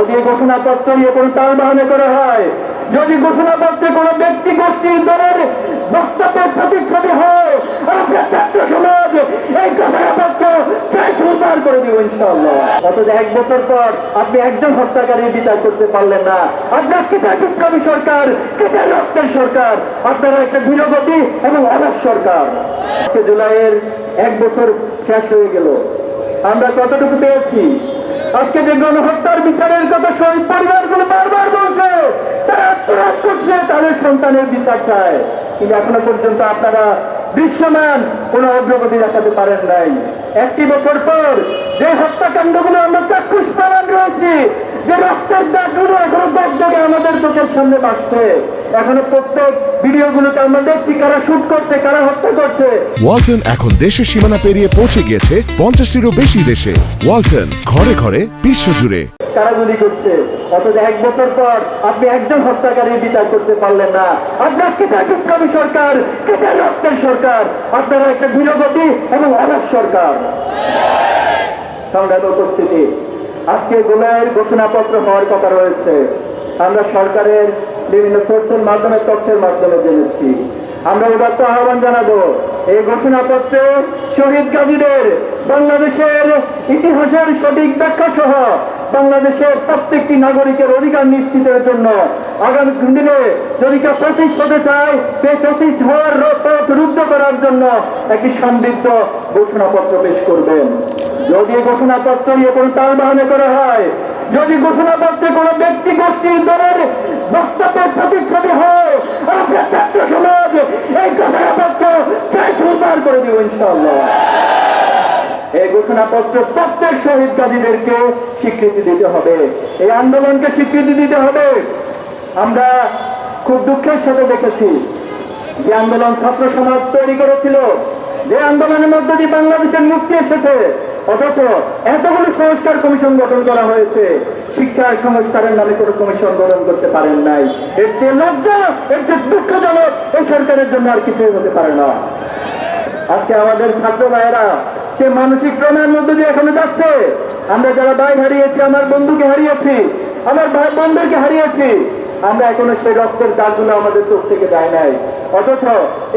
যদি ঘোষণাপত্র নিয়ে কোনো তালবাহানা করা হয়, যদি ঘোষণাপত্রে কোনো ব্যক্তি গোষ্ঠীর দলের বক্তব্যের প্রতিচ্ছবি হয় ছাত্র সমাজ এই ঘোষণাপত্র চুরমার করে দিব অথচ এক বছর পর আপনি একজন বিচার করতে পারলেন না। আপনার বিপ্লবী সরকার কেটে রক্তের সরকার? আপনারা একটা ধীরগতি এবং অনাথ সরকার। জুলাইয়ের এক বছর শেষ হয়ে গেল। আমরা কতটুকু পেয়েছি? আজকে যে গণহত্যার বিচারের কথা শহীদ পরিবারগুলো বারবার বলছে, তারা করছে, তাদের সন্তানের বিচার চায়। কিন্তু এখনও পর্যন্ত আপনারা দৃশ্যমান কোন অগ্রগতি দেখাতে পারেন নাই। একটি বছর পর যে হত্যাকাণ্ডগুলো আমরা চাক্ষুষ প্রমাণ রয়েছি যে রক্তের দাগগুলো এখনও দগদগে আমাদের চোখের সামনে বাসছে এখনও প্রত্যেক ভিডিওগুলোতে আমরা দেখছি কারা শুট করছে কারা হত্যা করছে। ওয়ালটন এখন দেশের সীমানা পেরিয়ে পৌঁছে গিয়েছে পঞ্চাশটিরও বেশি দেশে। ওয়ালটন ঘরে ঘরে বিশ্বজুড়ে কারাগুলি করছে? অথচ এক বছর পর আপনি একজন হত্যাকারীর বিচার করতে পারলেন না। আপনার কেটে বিপ্লবী সরকার? কেটে রক্তের সরকার? আপনারা একটা ধীরগতি এবং অনাথ সরকার। সংগ্রামে উপস্থিতি। আজকে গোলায়ের ঘোষণাপত্র হওয়ার কথা রয়েছে। আমরা সরকারের বিভিন্ন সোর্সের মাধ্যমে তথ্যের মাধ্যমে জেনেছি। আমরা এবার তো আহ্বান জানাব, এই ঘোষণাপত্রে শহীদ গাজীদের বাংলাদেশের ইতিহাসের সঠিক ব্যাখ্যা সহ বাংলাদেশের প্রত্যেকটি নাগরিকের অধিকার নিশ্চিতের জন্য আগামী দিনে যদি কেউ ফ্যাসিস্ট হতে চায়, সেই ফ্যাসিস্ট হওয়ার পথ রুদ্ধ করার জন্য একটি সমৃদ্ধ ঘোষণাপত্র পেশ করবেন। যদি ঘোষণাপত্র নিয়ে কোনো তালবাহানা করা হয়, যদি ঘোষণাপত্রে কোনো ব্যক্তি গোষ্ঠীর দলের বক্তব্যের প্রতিচ্ছবি হয়, আমরা ছাত্র সমাজ এই ঘোষণাপত্র চাই চুরমার করে দিব ইনশাআল্লাহ। এই ঘোষণাপত্র প্রত্যেক শহীদ গাজীদেরকে স্বীকৃতি দিতে হবে। এই আন্দোলনকে স্বীকৃতি দিতে হবে। আমরা খুব দুঃখের সাথে দেখেছি যে আন্দোলন ছাত্র সমাজ তৈরি করেছিল, যে আন্দোলনের মধ্যে দিয়ে বাংলাদেশের মুক্তি এসেছে। অথচ এতগুলো সংস্কার কমিশন গঠন করা হয়েছে, শিক্ষা সংস্কারের নামে কোনো কমিশন গঠন করতে পারেন নাই। এর চেয়ে লজ্জা, এর চেয়ে দুঃখজনক এই সরকারের জন্য আর কিছুই হতে পারে না। আজকে আমাদের ছাত্র ভাইয়েরা, সে মানসিক ক্রমের মধ্যে দিয়ে এখনও যাচ্ছে। আমরা যারা ভাই হারিয়েছি, আমার বন্ধুকে হারিয়েছি, আমার ভাই বোনদেরকে হারিয়েছি, আমরা এখনও সেই রক্তের দাগগুলো আমাদের চোখ থেকে যায় নাই। অথচ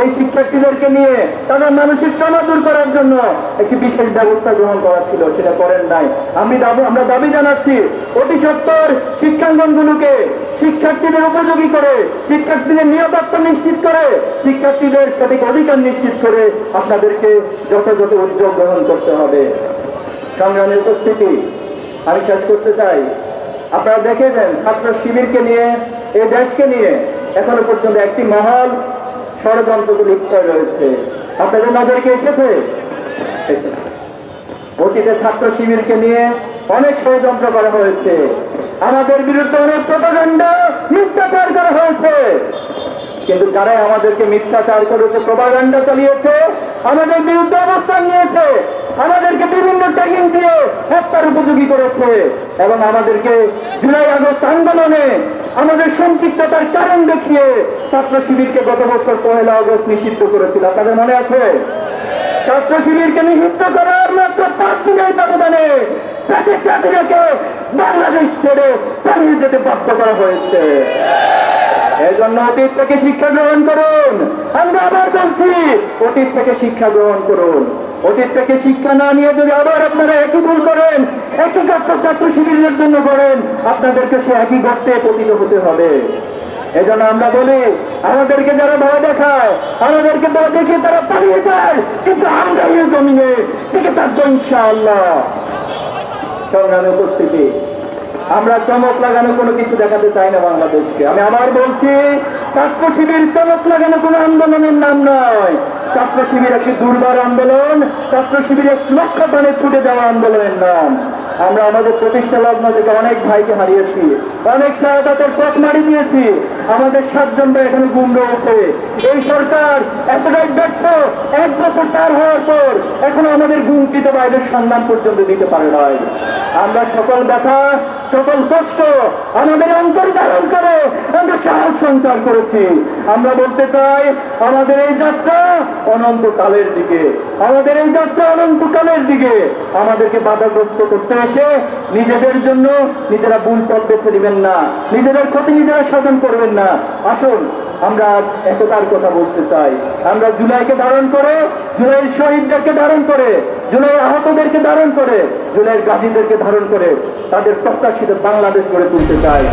এই শিক্ষার্থীদেরকে নিয়ে তাদের মানসিক ট্রমা দূর করার জন্য একটি বিশেষ ব্যবস্থা গ্রহণ করা ছিল, সেটা করেন নাই। আমি আমরা দাবি জানাচ্ছি, অতি সত্তর শিক্ষাঙ্গনগুলোকে শিক্ষার্থীদের উপযোগী করে, শিক্ষার্থীদের নিরাপত্তা নিশ্চিত করে, শিক্ষার্থীদের সঠিক অধিকার নিশ্চিত করে আপনাদেরকে যথাযথ উদ্যোগ গ্রহণ করতে হবে। সংগ্রামের উপস্থিতি, আমি শেষ করতে চাই। আপনারা দেখেছেন ছাত্র শিবিরকে নিয়ে এই দেশকে নিয়ে এখনও পর্যন্ত একটি মহল ষড়যন্ত্রগুলি লিপ্ত রয়েছে। আপনাদের নজরকে এসেছে? এসেছে। অতীতে ছাত্র শিবিরকে নিয়ে অনেক ষড়যন্ত্র করা হয়েছে। আমাদের বিরুদ্ধে অনেক প্রপাগান্ডা মিথ্যাচার করা হয়েছে। কিন্তু যারা আমাদেরকে মিথ্যাচার করেছে প্রপাগান্ডা চালিয়েছে, আমাদের বিরুদ্ধে অবস্থান নিয়েছে, আমাদেরকে বিভিন্ন ট্যাগিং দিয়ে হত্যার উপযোগী করেছে এবং আমাদেরকে জুলাই আগস্ট আন্দোলনে আমাদের সম্পৃক্ততার কারণ দেখিয়ে ছাত্র শিবিরকে গত বছর পহেলা আগস্ট নিষিদ্ধ করেছিল। আপনাদের মনে আছে? ছাত্র শিবিরকে নিযুক্ত করার মাত্র পাঁচ দিনের ব্যবধানে প্যাসেজ বাংলাদেশ ছেড়ে পালিয়ে যেতে বাধ্য করা হয়েছে। এই জন্য অতীত থেকে শিক্ষা গ্রহণ করুন। আমরা আবার বলছি, অতীত থেকে শিক্ষা গ্রহণ করুন। অতীত থেকে শিক্ষা না নিয়ে যদি আবার আপনারা একই ভুল করেন, একই গর্ত ছাত্র শিবিরের জন্য করেন, আপনাদেরকে সে একই গর্তে পতিত হতে হবে। এজন্য আমরা বলি, আমাদেরকে যারা ভয় দেখায়, আমাদেরকে ভয় দেখে তারা পালিয়ে যায়, কিন্তু আমরা এই জমিনে থেকে থাকব ইনশাআল্লাহ। সংগ্রামে উপস্থিতি। আমরা চমক লাগানো কোনো কিছু দেখাতে চাই না বাংলাদেশকে। আমি আবার বলছি, ছাত্র শিবির চমক লাগানো কোনো আন্দোলনের নাম নয়। ছাত্র শিবির একটি দুর্বার আন্দোলন, ছাত্র শিবির এক লক্ষ্য টানে ছুটে যাওয়া আন্দোলনের নাম। আমরা আমাদের প্রতিষ্ঠা লগ্ন থেকে অনেক ভাইকে হারিয়েছি, অনেক শাহাদাতের পথ মারি দিয়েছি আমাদের সাতজন ভাই এখানে গুম রয়েছে। এই সরকার এতটাই ব্যর্থ, এক বছর পার হওয়ার পর এখনও আমাদের গুমকৃত বাইরের সন্ধান পর্যন্ত দিতে পারে নাই। আমরা সকল ব্যথা, সকল কষ্ট আমাদের অন্তর ধারণ করে, আমরা সাহস সঞ্চার করেছি। আমরা বলতে চাই, আমাদের এই যাত্রা অনন্তকালের দিকে, আমাদের এই যাত্রা অনন্তকালের দিকে আমাদেরকে বাধাগ্রস্ত করতে এসে নিজেদের জন্য নিজেরা ভুল পথ বেছে নেবেন না, নিজেদের ক্ষতি নিজেরা সাধন করবেন না। আসুন, আমরা আজ একতার কথা বলতে চাই। আমরা জুলাইকে ধারণ করে, জুলাইয়ের শহীদদেরকে ধারণ করে জুলাইয়ের আহতদেরকে ধারণ করে জুলাইয়ের গাজীদেরকে ধারণ করে তাদের প্রত্যাশিত বাংলাদেশ গড়ে তুলতে চাই